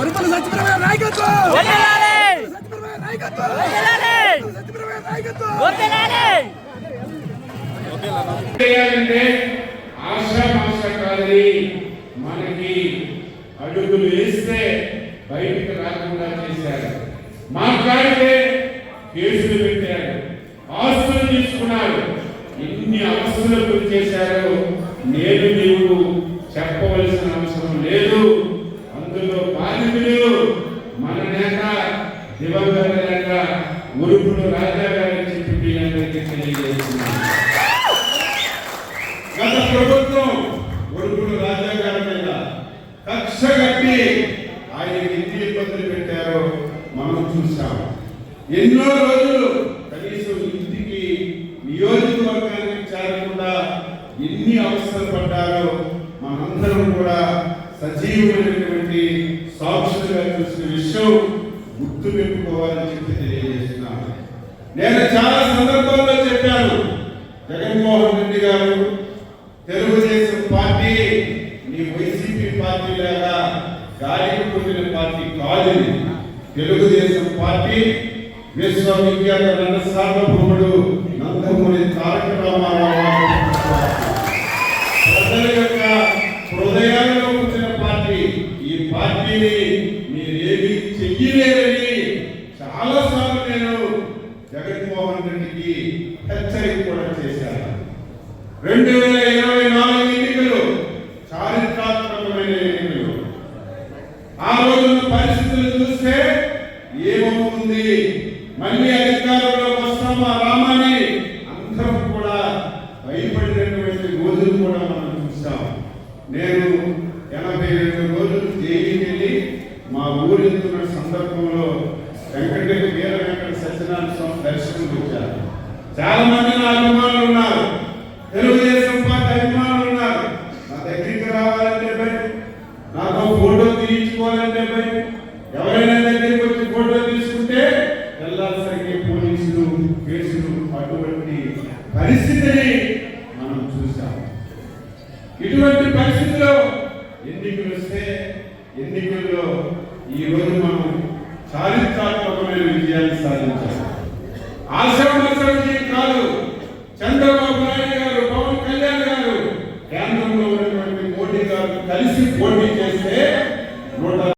వరుపల్లి సత్యప్రభ నాయకత్వం! సత్యప్రభ నాయకత్వం! సత్యప్రభ నాయకత్వం! చేయాలంటే ఆశామాష కాదని మనకి అడుగులు వేస్తే బయటకు రాకుండా చేశారు మాట్లాడితే కేసులు పెట్టారు ఆస్తులు తీసుకున్నారు ఎన్ని అవస్థలకు గురి చేశారో నేను నీవు చెప్పవలసిన ఉరుపుడు రాజా గారిని చెప్పి మీ అందరికీ తెలియజేస్తున్నాను. గత ప్రభుత్వం ఉరుకుడు రాజా గారి మీద కక్ష కట్టి ఆయన ఎన్ని ఇబ్బందులు పెట్టారో మనం చూసాం ఎన్నో రోజులు కనీసం ఇంటికి నియోజకవర్గానికి చేరకుండా ఎన్ని అవసరం పడ్డారో మనందరం కూడా సజీవమైనటువంటి సాక్షులుగా చూసిన విషయం గుర్తు పెట్టుకోవాలని చెప్పి తెలియజేస్తున్నాను నేను చాలా సందర్భాల్లో చెప్పాను జగన్మోహన్ రెడ్డి గారు తెలుగుదేశం పార్టీ నీ వైసీపీ పార్టీ లాగా గాలికి పుట్టిన పార్టీ కాదు తెలుగుదేశం పార్టీ విశ్వవిఖ్యాత నన్న సార్వభౌముడు నందమూరి తారక రామారావు ప్రజల యొక్క హృదయాల్లో పార్టీ. ఈ పార్టీని మీరేమి చెయ్యలే రెండు వేల ఇరవై నాలుగు ఎన్నికలు చారిత్రాత్మకమైన ఎన్నికలు. ఆ రోజున పరిస్థితులు చూస్తే ఏమవుతుంది? మళ్ళీ అధికారంలో వస్తామా రామని? అందరం కూడా భయపడినటువంటి రోజులు కూడా మనం చూస్తాం. నేను ఎనభై రెండు రోజులు జైలుకి వెళ్ళి మా ఊరెళ్తున్న సందర్భంలో వెంకట వీర వెంకట సత్యనారాయణ స్వామి దర్శనం వచ్చారు చాలా అటువంటి పరిస్థితిని మనం చూసాం ఇటువంటి పరిస్థితిలో ఎన్నికలు వస్తే ఎన్నికల్లో ఈ రోజు మనం చారిత్రాత్మకమైన విజయాన్ని సాధించాలి ఆశామాస విజయం కాదు చంద్రబాబు నాయుడు గారు పవన్ కళ్యాణ్ గారు కేంద్రంలో ఉన్నటువంటి మోడీ గారు కలిసి పోటీ చేస్తే నూట